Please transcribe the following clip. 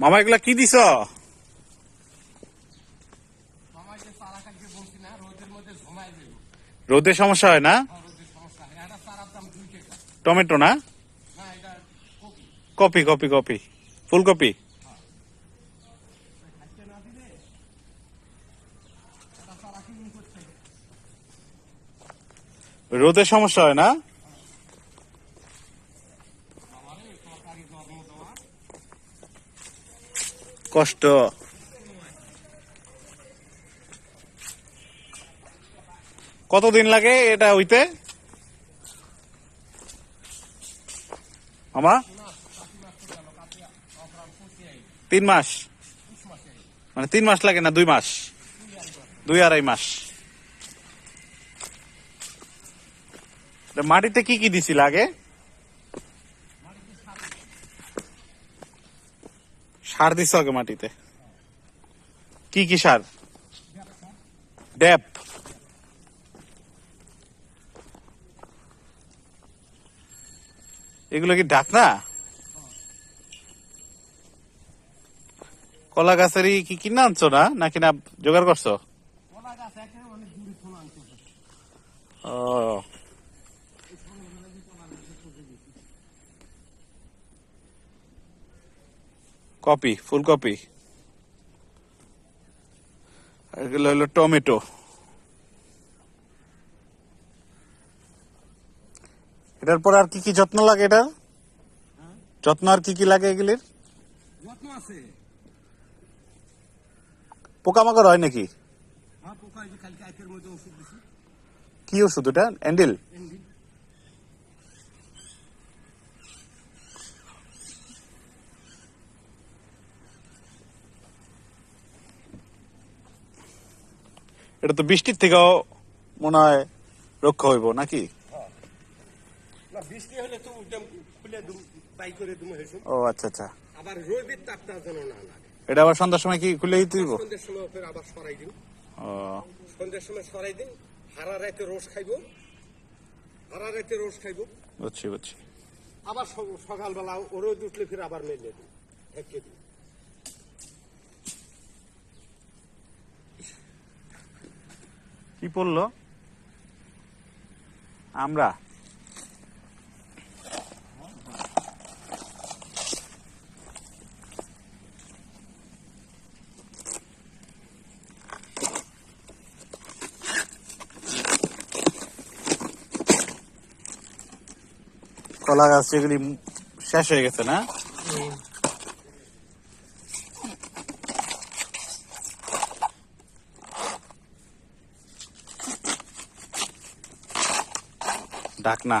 মামা এগুলা কি দিছ? রোদের রোদে সমস্যা হয় না? রোদের টাকা টমেটো না। কপি কপি কপি কপি ফুলকপি খাইতে না? দিলে এটা চারা কিনুন করতে রোদে সমস্যা হয় না? কষ্ট। কতদিন লাগে এটা হইতে? মামা? তিন মাস। মানে তিন মাস লাগে না, দুই মাস। দুই আড়াই মাস। মাটিতে কি কি দিছিল আগে? সার দিছ আগে মাটিতে? কি কি সার? ড্যাপ। এগুলো কি ডাকনা কলা গাছেরই কি কিনে আনছো না? নাকি না জোগাড় করছ। ও। কপি ফুলকপি? এগুলো হলো টমেটো। এটার পর আর কি কি যত্ন লাগে এটার যত্ন আর কি কি লাগে এগুলির? পোকামাকড় হয় নাকি? হ্যাঁ কি ওষুধ এটা অ্যান্ডেল এটা তো বৃষ্টির থেকেও মনে হয় রক্ষা হইব নাকি? না বৃষ্টি হলে তো খুলে বাই করে ও আচ্ছা আচ্ছা। আবার রোদের তাপটা যেন না লাগে। এটা আবার সন্ধ্যার সময় কি খুলে দিতে দিব সন্ধ্যের সময় ফের আবার সরাই দিন। ও। সন্ধ্যের সময় সরাই দিন হারা রাতে রোজ খাইব। হারা রাতে রোজ খাইব। বুঝছি বুঝছি। আবার সকালবেলা রোদ উঠলে ফির আবার মেলে দিন ঢেকে দিন। কি পড়ল? আমরা। কলা গাছ যেগুলি শেষ হয়ে গেছে না? ডাকনা